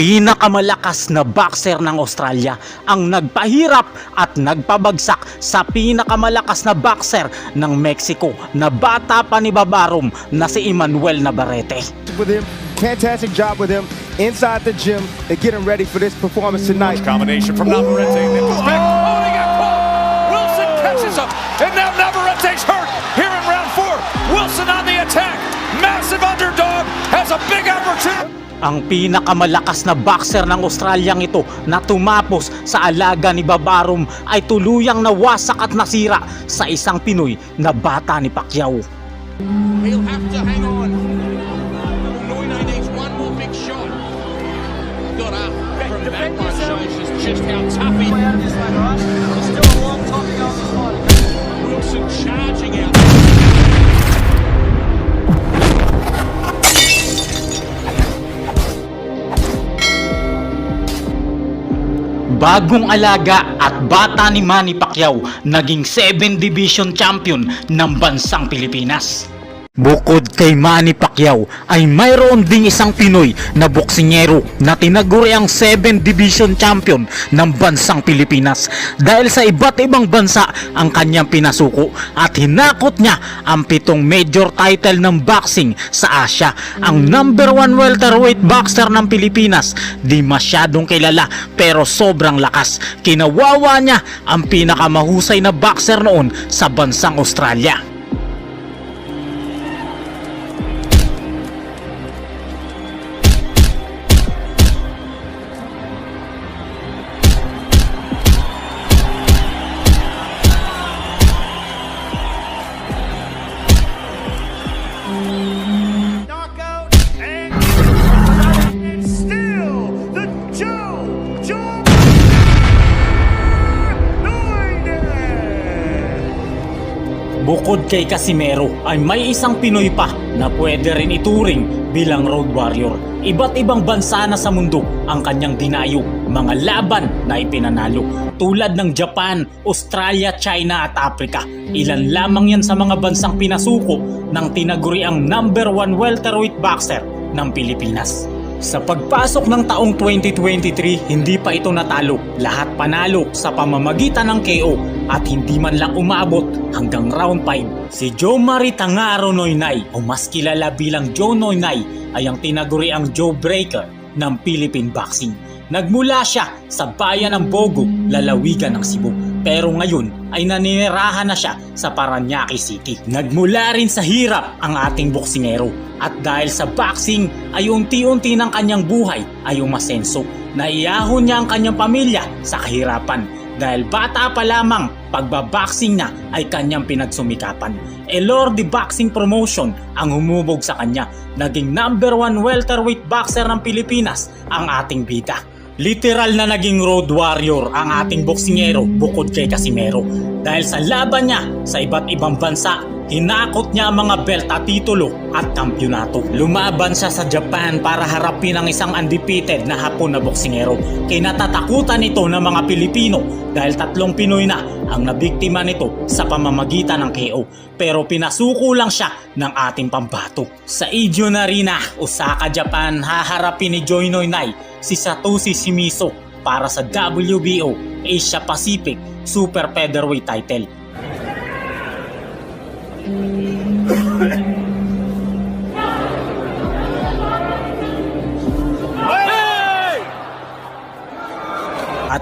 pinakamalakas na boxer ng Australia ang nagpahirap at nagpabagsak sa pinakamalakas na boxer ng Mexico na bata pa ni Babarum na si Emmanuel Navarrete. with him. Fantastic job with him inside the gym and getting ready for this performance tonight. Combination from Navarrete. Back. Oh, they got caught. Wilson catches him. And now Navarrete's hurt here in round four. Wilson on the attack. Massive underdog has a big opportunity. Ang pinakamalakas na boxer ng Australiang ito na tumapos sa alaga ni Babarum ay tuluyang nawasak at nasira sa isang Pinoy na bata ni Pacquiao. He'll have to hang on. Noine needs one more big shot. Got up from that one shows just how tough he is. Bagong alaga at bata ni Manny Pacquiao naging 7 Division Champion ng bansang Pilipinas. Bukod kay Manny Pacquiao ay mayroon ding isang Pinoy na boksingero na tinaguri ang 7 Division Champion ng bansang Pilipinas dahil sa iba't ibang bansa ang kanyang pinasuko at hinakot niya ang pitong major title ng boxing sa Asia. Ang number one welterweight boxer ng Pilipinas di masyadong kilala pero sobrang lakas. Kinawawa niya ang pinakamahusay na boxer noon sa bansang Australia. Kay Casimero ay may isang Pinoy pa na pwede rin ituring bilang road warrior. Iba't ibang bansa na sa mundo ang kanyang dinayo, mga laban na ipinanalo. Tulad ng Japan, Australia, China at Africa. Ilan lamang yan sa mga bansang pinasuko ng tinaguriang number one welterweight boxer ng Pilipinas. Sa pagpasok ng taong 2023, hindi pa ito natalo. Lahat panalo sa pamamagitan ng KO at hindi man lang umabot hanggang round 5. Si Joe Marie Tangaro Noynay o mas kilala bilang Joe Noynay ay ang tinaguriang Joe Breaker ng Philippine Boxing. Nagmula siya sa bayan ng Bogo, lalawigan ng Cebu. Pero ngayon ay naninirahan na siya sa Paranaque City. Nagmula rin sa hirap ang ating boksingero. At dahil sa boxing ay unti-unti ng kanyang buhay ay umasenso. Naiyahon niya ang kanyang pamilya sa kahirapan. Dahil bata pa lamang, pagbaboxing na ay kanyang pinagsumikapan. Elordi Boxing Promotion ang humubog sa kanya. Naging number one welterweight boxer ng Pilipinas ang ating bida. Literal na naging road warrior ang ating boksingero bukod kay Casimero. Dahil sa laban niya sa iba't ibang bansa, hinakot niya ang mga belt at titulo at kampyonato. Lumaban siya sa Japan para harapin ang isang undefeated na hapon na boksingero. Kinatatakutan ito ng mga Pilipino dahil tatlong Pinoy na ang nabiktima nito sa pamamagitan ng KO. Pero pinasuko lang siya ng ating pambato. Sa Ijon Arena, Osaka, Japan, haharapin ni Joy Noynay si Satoshi Shimizu para sa WBO Asia Pacific Super Featherweight title.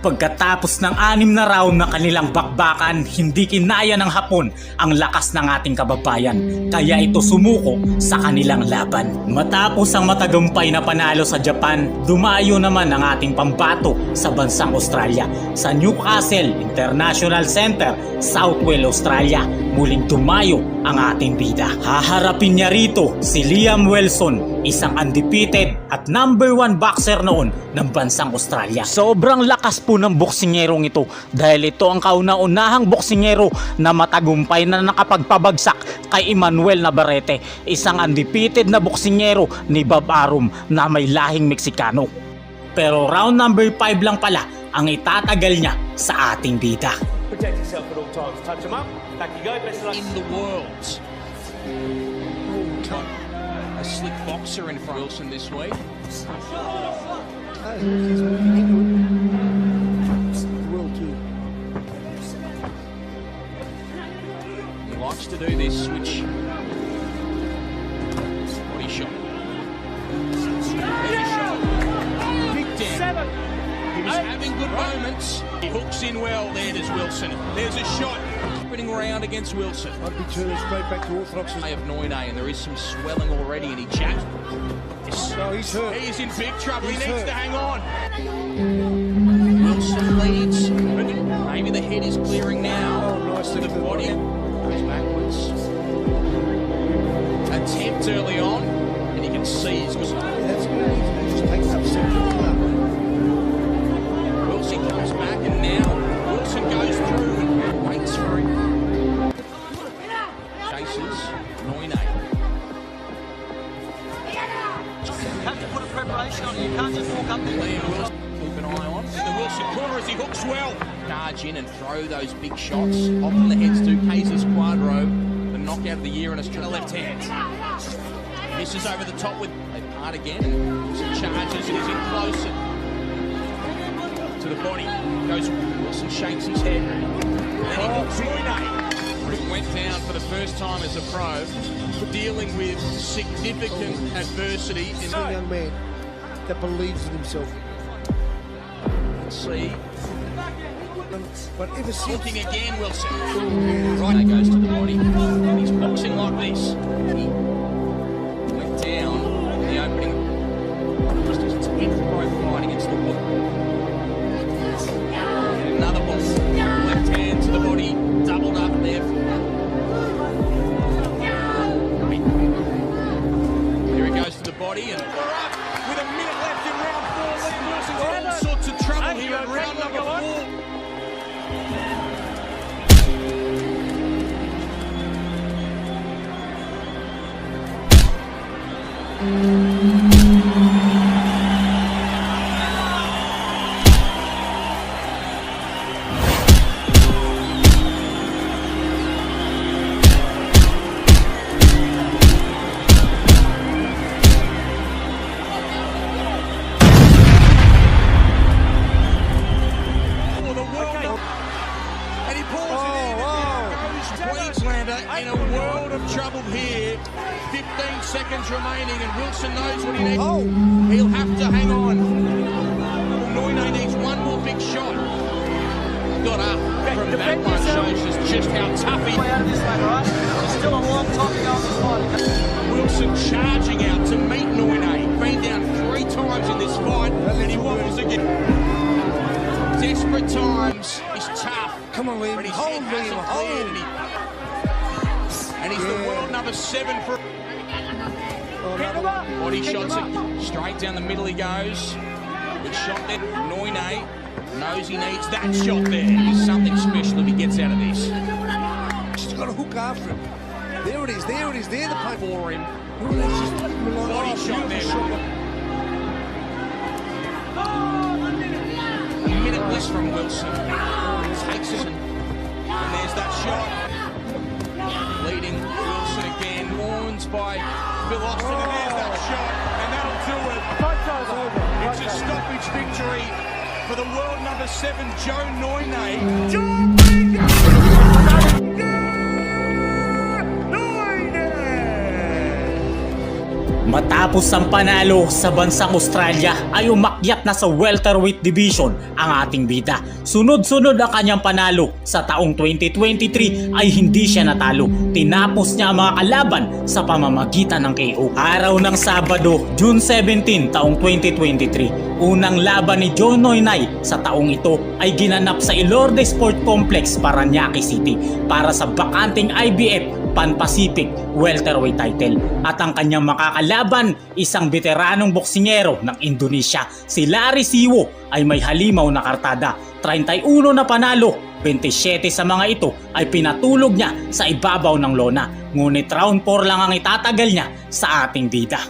Pagkatapos ng anim na round na kanilang bakbakan, hindi kinaya ng Hapon ang lakas ng ating kababayan. Kaya ito sumuko sa kanilang laban. Matapos ang matagumpay na panalo sa Japan, dumayo naman ang ating pambato sa bansang Australia. Sa Newcastle International Center, Southwell, Australia, muling dumayo ang ating bida. Haharapin niya rito si Liam Wilson, isang undefeated at number one boxer noon ng bansang Australia. Sobrang lakas po ng boksingerong ito dahil ito ang kauna-unahang boksingero na matagumpay na nakapagpabagsak kay Emmanuel Navarrete, isang undefeated na boksingero ni Bob Arum na may lahing Meksikano. Pero round number 5 lang pala ang itatagal niya sa ating bida. Protect yourself at all times. Touch him up. Back you go. Best of luck. in the world. A slick boxer in front. Wilson this week. Too. He likes to do this switch. Body shot. Heavy shot. Down. He was having good moments. He hooks in well there, does Wilson. There's a shot. Spinning around against Wilson. Might be turning straight back to orthodox. They have Noine, and there is some swelling already, and he jacked. No, he's hurt. He is in big trouble. He's he needs hurt. to hang on. Wilson leads. Maybe the head is clearing now. Oh, nice to the body. Goes backwards. Attempt early on, and you can see he's got. That's what he needs to do. Just take it up central now Wilson goes through and waits for him. Chases. Noine. have to put a preparation on it. You can't just walk up there. Liam Wilson, keep an eye on. In the Wilson corner as he hooks well. Charge in and throw those big shots. Often the heads to Cases Quadro, the knockout of the year in Australia. Left hand. Misses over the top with a part again and Wilson charges and he's in close the body. Goes Wilson shakes his head. Then he hooks Moyne. He went down for the first time as a pro, dealing with significant adversity in He's a young man that believes in himself. see But ever since Looking again, Wilson. Right, goes to the body. And he's boxing like this. He went down in the opening. Just his 10th pro fight against the wall. 40 and just how tough he out of this one, right? There's still a long time to go in this fight. Wilson charging out to meet Noine. Been down three times in this fight, and he wobbles again. Desperate times. He's tough. Come on, Liam. But his Hold, head hasn't Liam. cleared, Hold. and, he, and he's the world number seven for body shots. It straight down the middle he goes. Good shot there. Noine knows he needs that shot there. He's something special if he gets out of this. She's got to hook after him. There it is. There it is. There the punch. For him. Oh, that's just Body on shot there. shot. A minute less from Wilson. Takes it. And there's that shot. Leading Wilson again. Warns by Phil Austin. For the world number seven, Joe Noine. Mm. Matapos ang panalo sa bansang Australia ay umakyat na sa welterweight division ang ating bida. Sunod-sunod ang kanyang panalo sa taong 2023 ay hindi siya natalo. Tinapos niya ang mga kalaban sa pamamagitan ng KO. Araw ng Sabado, June 17 taong 2023, unang laban ni John Noynay sa taong ito ay ginanap sa Ilorde Sport Complex, Paranaque City para sa bakanting IBF Pan Pacific welterweight title at ang kanyang makakalaban isang veteranong boksingero ng Indonesia si Larry Siwo ay may halimaw na kartada. 31 na panalo 27 sa mga ito ay pinatulog niya sa ibabaw ng lona. Ngunit round 4 lang ang itatagal niya sa ating bida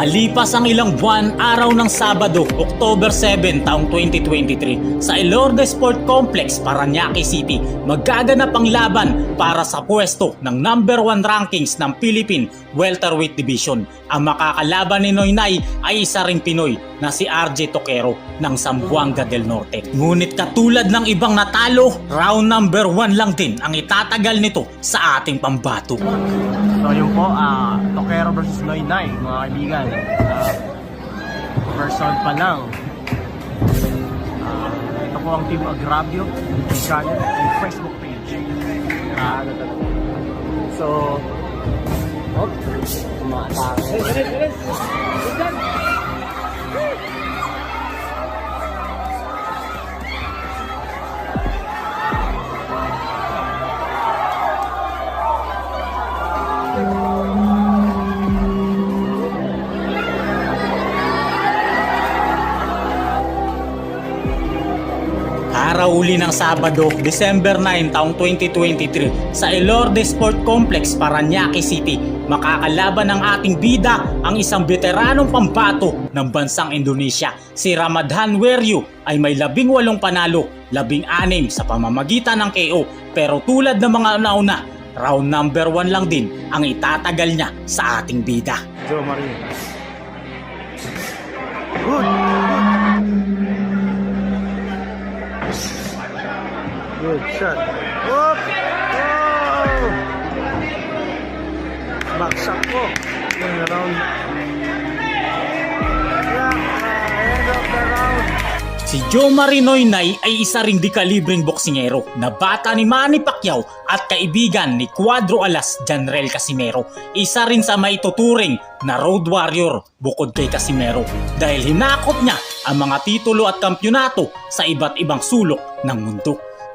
Makalipas ang ilang buwan, araw ng Sabado, October 7, taong 2023, sa Elorde Sport Complex, Paranaque City, magaganap ang laban para sa pwesto ng number 1 rankings ng Philippine Welterweight Division. Ang makakalaban ni Noynay ay isa ring Pinoy na si RJ Toquero ng Zamboanga del Norte. Ngunit katulad ng ibang natalo, round number 1 lang din ang itatagal nito sa ating pambato. So yun po, ah Tokero versus Noynay, mga kaibigan. First round pa lang. Ah, ito po ang Team Agravio, channel and Facebook page. Talaga. So, oh, mga tao. Araw uli ng Sabado, December 9, taong 2023 sa Elorde Sport Complex, Paranaque City. Makakalaban ng ating bida ang isang veteranong pambato ng bansang Indonesia. Si Ramadhan Weryu ay may labing walong panalo, labing anim sa pamamagitan ng KO. Pero tulad ng mga nauna, round number 1 lang din ang itatagal niya sa ating bida. Joe Marie. Good. Good shot. Whoop! Oh! Back shot po. Yun, around. Yeah, round. Si Joe Marinoy Nay ay isa ring dekalibreng boksingero na bata ni Manny Pacquiao at kaibigan ni Cuadro Alas Janrel Casimero. Isa rin sa maituturing na road warrior bukod kay Casimero dahil hinakot niya ang mga titulo at kampyonato sa iba't ibang sulok ng mundo.